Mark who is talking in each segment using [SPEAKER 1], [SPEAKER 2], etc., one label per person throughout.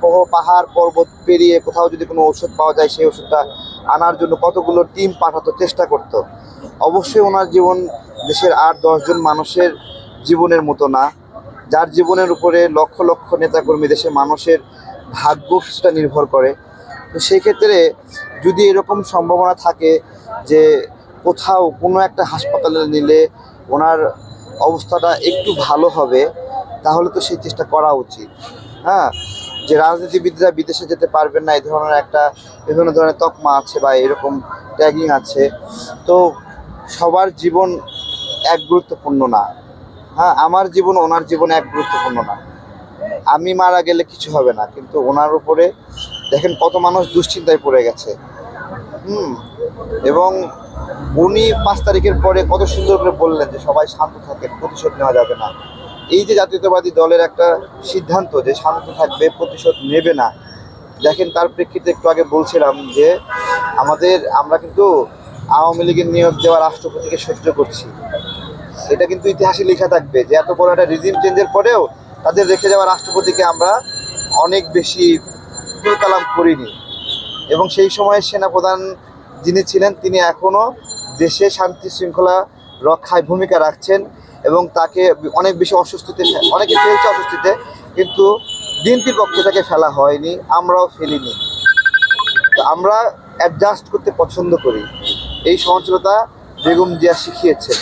[SPEAKER 1] পহ- পাহাড় পর্বত পেরিয়ে কোথাও যদি কোনো ওষুধ পাওয়া যায়, সেই ওষুধটা আনার জন্য কতগুলো টিম পাঠাতো চেষ্টা করত। অবশ্যই ওনার জীবন দেশের আট দশজন মানুষের জীবনের মতো না। যার জীবনের উপরে লক্ষ লক্ষ নেতাকর্মী দেশের মানুষের ভাগ্য কিছুটা নির্ভর করে। তো সেই ক্ষেত্রে যদি এরকম সম্ভাবনা থাকে যে কোথাও কোনো একটা হাসপাতালে নিলে ওনার অবস্থাটা একটু ভালো হবে, তাহলে তো সেই চেষ্টা করা উচিত। হ্যাঁ? যে রাজনীতিবিদরা বিদেশে যেতে পারবেন না, এই ধরনের একটা বিভিন্ন ধরনের তকমা আছে বা এরকম ট্যাগিং আছে। তো সবার জীবন এক গুরুত্বপূর্ণ না। হ্যাঁ আমার জীবন, ওনার জীবন এক গুরুত্বপূর্ণ না। আমি মারা গেলে কিছু হবে না, কিন্তু ওনার উপরে দেখেন কত মানুষ দুশ্চিন্তায় পড়ে গেছে। হুম, এবং উনি পাঁচ তারিখের পরে কত সুন্দর করে বললেন যে সবাই শান্ত থাকেন, প্রতিশোধ নেওয়া যাবে না। এই যে জাতীয়তাবাদী দলের একটা সিদ্ধান্ত যে শান্ত থাকবে, প্রতিশোধ নেবে না, দেখেন তার প্রেক্ষিতে একটু আগে বলছিলাম যে আমাদের, আমরা কিন্তু আওয়ামী লীগের নিয়োগ দেওয়া রাষ্ট্রপতিকে সহ্য করছি। এটা কিন্তু ইতিহাসে লেখা থাকবে যে এত বড় একটা রিজিম চেঞ্জের পরেও তাদের রেখে যাওয়া রাষ্ট্রপতিকে আমরা অনেক বেশি তুলকালাম করিনি। এবং সেই সময় সেনাপ্রধান যিনি ছিলেন, তিনি এখনও দেশে শান্তি শৃঙ্খলা রক্ষায় ভূমিকা রাখছেন। এবং তাকে অনেক বেশি অস্বস্তিতে অনেকে ফেলছে অস্বস্তিতে কিন্তু বিএনপির পক্ষে তাকে ফেলা হয়নি আমরাও ফেলিনি। তো আমরা অ্যাডজাস্ট করতে পছন্দ করি। এই সহনশীলতা বেগম জিয়া শিখিয়েছেন।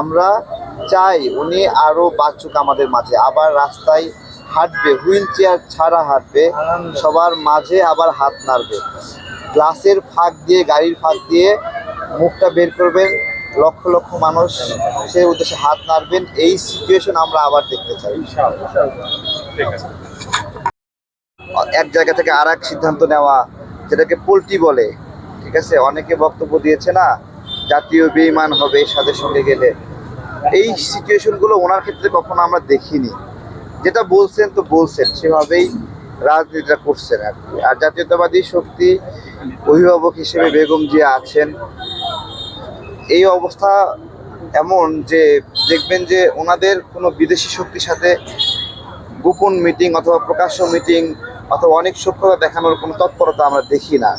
[SPEAKER 1] আমরা চাই উনি আরও বাঁচুক আমাদের মাঝে। আবার রাস্তায় হাঁটবে হুইল চেয়ার ছাড়া হাঁটবে সবার মাঝে আবার হাত নাড়বে। গ্লাসের ফাঁক দিয়ে গাড়ির ফাঁক দিয়ে মুখটা বের করবেন লক্ষ লক্ষ মানুষ সে উদ্দেশ্যে হাত নাড়বেন। এই সিচুয়েশন আমরা আবার দেখতে চাই। এক জায়গা থেকে আর সিদ্ধান্ত নেওয়া, যেটাকে পোল্ট্রি বলে, ঠিক আছে? অনেকে বক্তব্য দিয়েছে না, জাতীয় বেইমান হবে সাদের সঙ্গে গেলে। এই সিচুয়েশনগুলো ওনার ক্ষেত্রে কখনো আমরা দেখিনি। যেটা বলছেন তো বলছেন, সেভাবেই রাজনীতিটা করছেন আর কি। আর জাতীয়তাবাদী শক্তি অভিভাবক হিসেবে বেগম জিয়া আছেন। এই অবস্থা এমন যে দেখবেন যে ওনাদের কোনো বিদেশি শক্তির সাথে গোপন মিটিং অথবা প্রকাশ্য মিটিং অথবা অনেক সক্ষতা দেখানোর কোনো তৎপরতা আমরা দেখি না।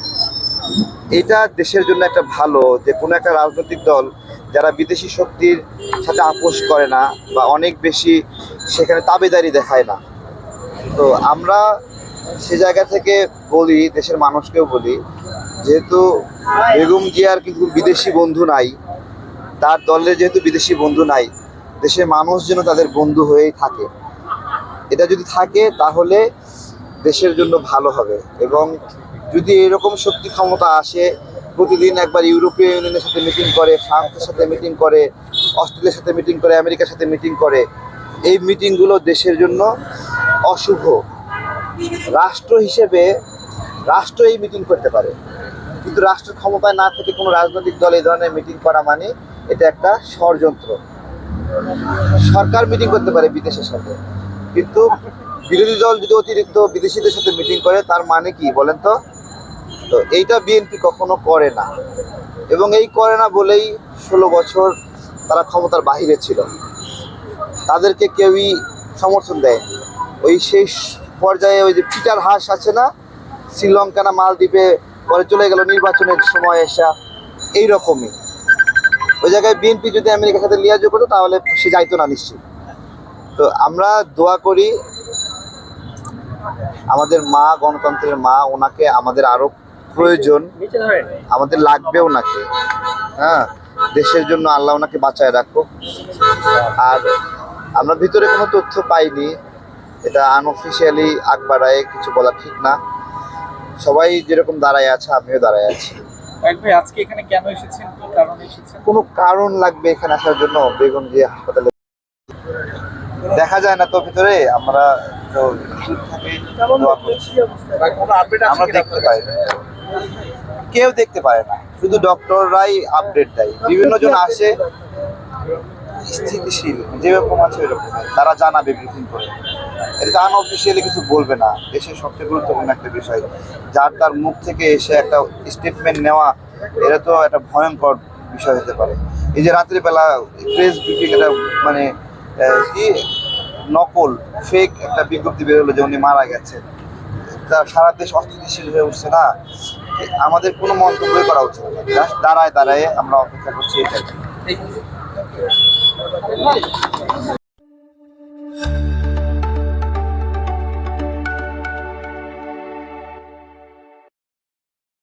[SPEAKER 1] এটা দেশের জন্য একটা ভালো যে কোনো একটা রাজনৈতিক দল যারা বিদেশি শক্তির সাথে আপোষ করে না বা অনেক বেশি সেখানে তাবেদারি দেখায় না। তো আমরা সে জায়গা থেকে বলি, দেশের মানুষকেও বলি যেহেতু বেগম জিয়ার কিন্তু বিদেশি বন্ধু নাই, তার দলের যেহেতু বিদেশি বন্ধু নাই, দেশের মানুষ যেন তাদের বন্ধু হয়েই থাকে। এটা যদি থাকে, তাহলে দেশের জন্য ভালো হবে। এবং যদি এরকম শক্তি ক্ষমতা আসে, প্রতিদিন একবার ইউরোপীয় ইউনিয়নের সাথে মিটিং করে, ফ্রান্সের সাথে মিটিং করে, অস্ট্রেলিয়ার সাথে মিটিং করে, আমেরিকার সাথে মিটিং করে, এই মিটিংগুলো দেশের জন্য অশুভ। রাষ্ট্র হিসেবে, রাষ্ট্র এই মিটিং করতে পারে। কিন্তু রাষ্ট্র ক্ষমতায় না থেকে কোনো রাজনৈতিক দল এই ধরনের মিটিং করা মানে এটা একটা ষড়যন্ত্র। সরকার মিটিং করতে পারে বিদেশের সাথে, কিন্তু বিরোধী দল যদি অতিরিক্ত বিদেশিদের সাথে মিটিং করে, তার মানে কি বলেন তো? তো এইটা বিএনপি কখনো করে না। এবং এই করে না বলেই ষোলো বছর তারা ক্ষমতার বাহিরে ছিল। তাদেরকে কেউই সমর্থন দেয়নি। ওই শেষ পর্যায়ে ওই যে পিটার হাস আছে না, শ্রীলঙ্কা না মালদ্বীপে পরে চলে গেল, নির্বাচনের সময় এসা এইরকমই। ওই জায়গায় বিএনপি যদি আমেরিকার সাথে লিয়াজো করতো, তাহলে সে যাইতো না নিশ্চিত তো আমরা দোয়া করি, আমাদের মা, গণতন্ত্রের মা, ওনাকে আমাদের আরও প্রয়োজন। আমাদের লাগবে ওনাকে। হ্যাঁ দেশের জন্য আল্লাহ ওনাকে বাঁচায় রাখুক। আর আমরা ভিতরে কোনো তথ্য পাইনি। এটা আনঅফিসিয়ালি আগ বাড়ায় কিছু বলা ঠিক না। সবাই যেরকম দাঁড়ায় আছে আমিও দাঁড়ায় আছি।
[SPEAKER 2] এক ভাই আজকে এখানে কেন এসেছেন? কি কারণে এসেছেন?
[SPEAKER 1] কোনো কারণ লাগবে এখানে আসার জন্য বেগুন জিয়া হাসপাতালে দেখা যায় না তো ভিতরে আমরা তো আমরা দেখতে পাই না। কেউ দেখতে পারে না শুধু ডক্টররাই আপডেট দেয়। বিভিন্ন জন আসে স্থিতিশীল যেরকম আছে ওইরকম। তারা জানাবে ব্রিফিং করে। এটা আনঅফিসিয়ালি কিছু বলবে না। দেশের সবচেয়ে গুরুত্বপূর্ণ একটা বিষয়, যার তার মুখ থেকে এসে একটা স্টেটমেন্ট নেওয়া, এটা তো একটা ভয়ঙ্কর বিষয় হতে পারে। এই যে রাত্রিবেলা প্রেস ব্রিফিং এটা মানে কি? নকল ফেক একটা বিজ্ঞপ্তি বেরোলো যে উনি মারা গেছেন। যা- সারা দেশ অস্থিতিশীল হয়ে উঠছে না? আমাদের কোনো মন্তব্যই করা উচিত। Just দাঁড়ায় দাঁড়ায় আমরা অপেক্ষা করছি এটাই।